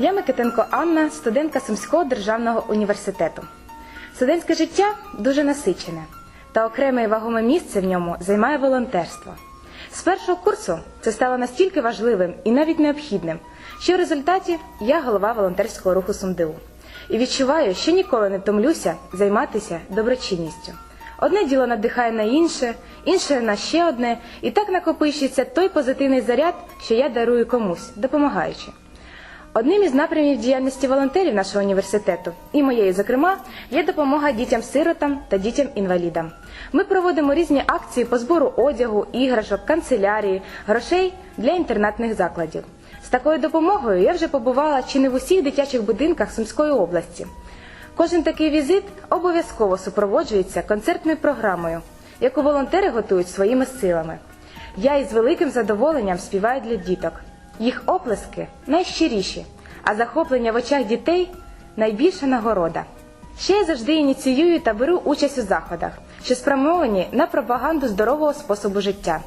Я Микитенко Анна, студентка Сумського державного університету. Студентське життя дуже насичене, та окреме і вагоме місце в ньому займає волонтерство. З першого курсу це стало настільки важливим і навіть необхідним, що в результаті я голова волонтерського руху СумДУ. І відчуваю, що ніколи не втомлюся займатися доброчинністю. Одне діло надихає на інше, інше на ще одне, і так накопичується той позитивний заряд, що я дарую комусь, допомагаючи. Одним із напрямів діяльності волонтерів нашого університету, і моєї, зокрема, є допомога дітям-сиротам та дітям-інвалідам. Ми проводимо різні акції по збору одягу, іграшок, канцелярії, грошей для інтернатних закладів. З такою допомогою я вже побувала чи не в усіх дитячих будинках Сумської області. Кожен такий візит обов'язково супроводжується концертною програмою, яку волонтери готують своїми силами. Я із великим задоволенням співаю для діток. Їх оплески найщиріші, а захоплення в очах дітей найбільша нагорода. Ще я завжди ініціюю та беру участь у заходах, що спрямовані на пропаганду здорового способу життя.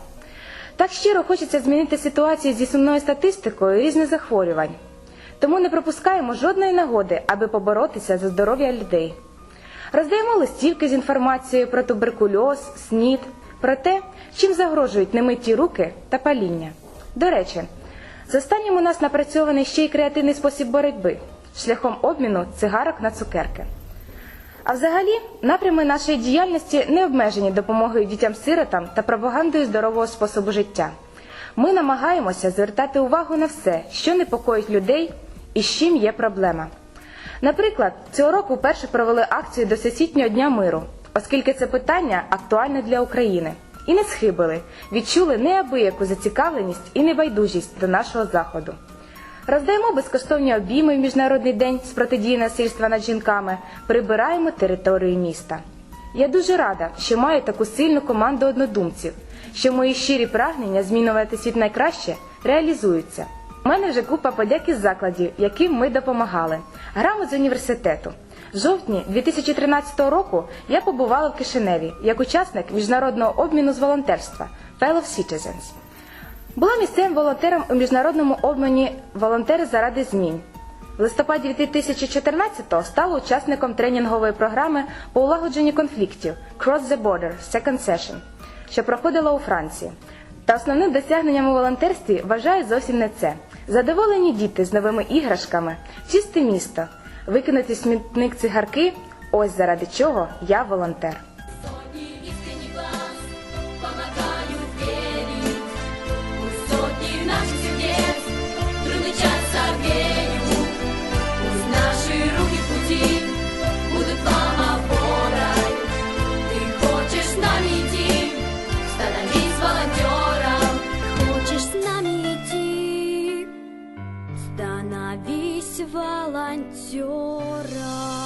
Так щиро хочеться змінити ситуацію зі сумною статистикою різних захворювань. Тому не пропускаємо жодної нагоди, аби поборотися за здоров'я людей. Роздаємо листівки з інформацією про туберкульоз, СНІД, про те, чим загрожують немиті руки та паління. До речі, з останнім у нас напрацьований ще й креативний спосіб боротьби шляхом обміну цигарок на цукерки. А взагалі, напрями нашої діяльності не обмежені допомогою дітям-сиротам та пропагандою здорового способу життя. Ми намагаємося звертати увагу на все, що непокоїть людей і з чим є проблема. Наприклад, цього року вперше провели акцію до Всесвітнього дня миру, оскільки це питання актуальне для України. І не схибили, відчули неабияку зацікавленість і небайдужість до нашого заходу. Роздаємо безкоштовні обійми в Міжнародний день з протидії насильства над жінками, прибираємо територію міста. Я дуже рада, що маю таку сильну команду однодумців, що мої щирі прагнення змінювати світ найкраще реалізуються. У мене вже купа подяки з закладів, яким ми допомагали. Грамот з університету. В жовтні 2013 року я побувала в Кишиневі як учасник міжнародного обміну з волонтерства Fellow Citizens. Була місцевим волонтером у міжнародному обміні Волонтери заради змін. В листопаді 2014-го стала учасником тренінгової програми по улагодженню конфліктів Cross the Border Second Session, що проходила у Франції. Та основним досягненням у волонтерстві вважаю зовсім не це. Задоволені діти з новими іграшками, чисте місто, викинути смітник цигарки ось заради чого я волонтер. Волонтером.